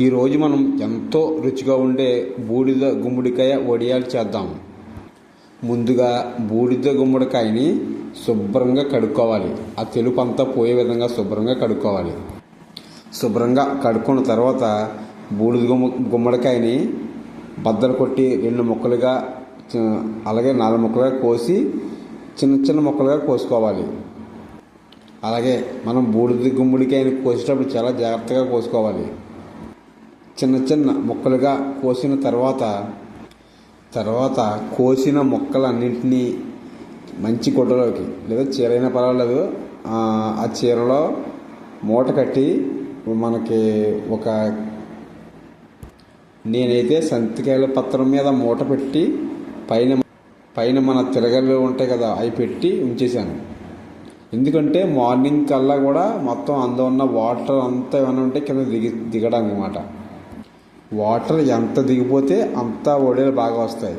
ఈరోజు మనం ఎంతో రుచిగా ఉండే బూడిద గుమ్మడికాయ వడియాలు చేద్దాం. ముందుగా బూడిద గుమ్మడికాయని శుభ్రంగా కడుక్కోవాలి. ఆ తెలుపు అంతా పోయే విధంగా శుభ్రంగా కడుక్కోవాలి. శుభ్రంగా కడుక్కున్న తర్వాత బూడిద గుమ్మ గుమ్మడికాయని బద్దలు కొట్టి రెండు ముక్కలుగా అలాగే నాలుగు ముక్కలుగా కోసి చిన్న చిన్న ముక్కలుగా కోసుకోవాలి. అలాగే మనం బూడిద గుమ్మడికాయని కోసేటప్పుడు చాలా జాగ్రత్తగా కోసుకోవాలి. చిన్న చిన్న ముక్కలుగా కోసిన తర్వాత తర్వాత కోసిన మొక్కలన్నింటినీ మంచి గుడ్డలోకి లేదా చీర పర్వాలేదు ఆ ఆ చీరలో మూట కట్టి మనకి ఒక నేనైతే సంతికాయల పత్రం మీద మూట పెట్టి పైన పైన మన తిరగలు ఉంటాయి కదా అవి పెట్టి ఉంచేసాను ఎందుకంటే మార్నింగ్ కల్లా కూడా మొత్తం అందులో ఉన్న వాటర్ అంతా ఏమైనా ఉంటే కింద దిగి దిగడం అనమాట వాటర్ ఎంత దిగిపోతే అంత వడియాలు బాగా వస్తాయి.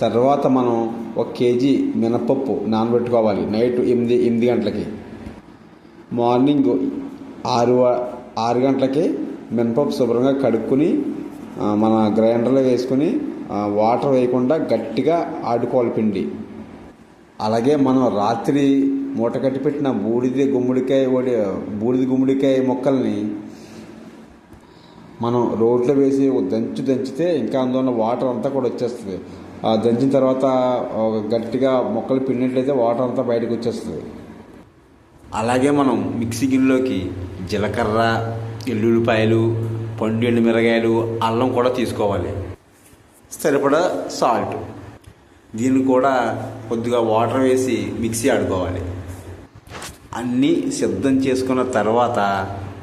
తర్వాత మనం ఒక కేజీ మినపప్పు నానబెట్టుకోవాలి. నైట్ ఎనిమిది ఎనిమిది గంటలకి. మార్నింగ్ ఆరు ఆరు గంటలకి మినపప్పు శుభ్రంగా కడుక్కుని మన గ్రైండర్లో వేసుకుని వాటర్ వేయకుండా గట్టిగా ఆడుకోవాలి పిండి. అలాగే మనం రాత్రి మూట కట్టి పెట్టిన బూడిద గుమ్మడికాయ వడి బూడిద గుమ్మడికాయ మొక్కల్ని మనం రోడ్లో వేసి దంచు దంచితే ఇంకా అందులో వాటర్ అంతా కూడా వచ్చేస్తుంది. ఆ దంచిన తర్వాత గట్టిగా మొక్కలు పిండినట్లయితే వాటర్ అంతా బయటకు వచ్చేస్తుంది. అలాగే మనం మిక్సీ గిన్నెలోకి జీలకర్ర ఎల్లుల్లిపాయలు పండు ఎండు మిరగాయలు అల్లం కూడా తీసుకోవాలి. సరిపడా సాల్ట్. దీన్ని కూడా కొద్దిగా వాటర్ వేసి మిక్సీ ఆడుకోవాలి. అన్నీ సిద్ధం చేసుకున్న తర్వాత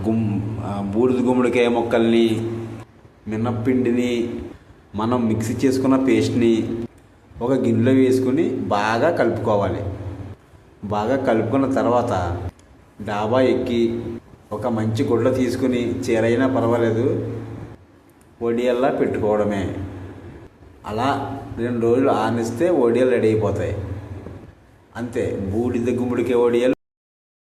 గుమ్ బూడిద గుమ్మడికాయ మొక్కల్ని మినప్పిండిని మనం మిక్సీ చేసుకున్న పేస్ట్ని ఒక గిన్నెలో వేసుకుని బాగా కలుపుకోవాలి. బాగా కలుపుకున్న తర్వాత డాబా ఎక్కి ఒక మంచి గుడ్డ తీసుకుని చీరైనా పర్వాలేదు వడియల్లా పెట్టుకోవడమే. అలా రెండు రోజులు ఆనిస్తే వడియాలు రెడీ అయిపోతాయి. అంతే బూడిద గుమ్మడికాయ వడియాలు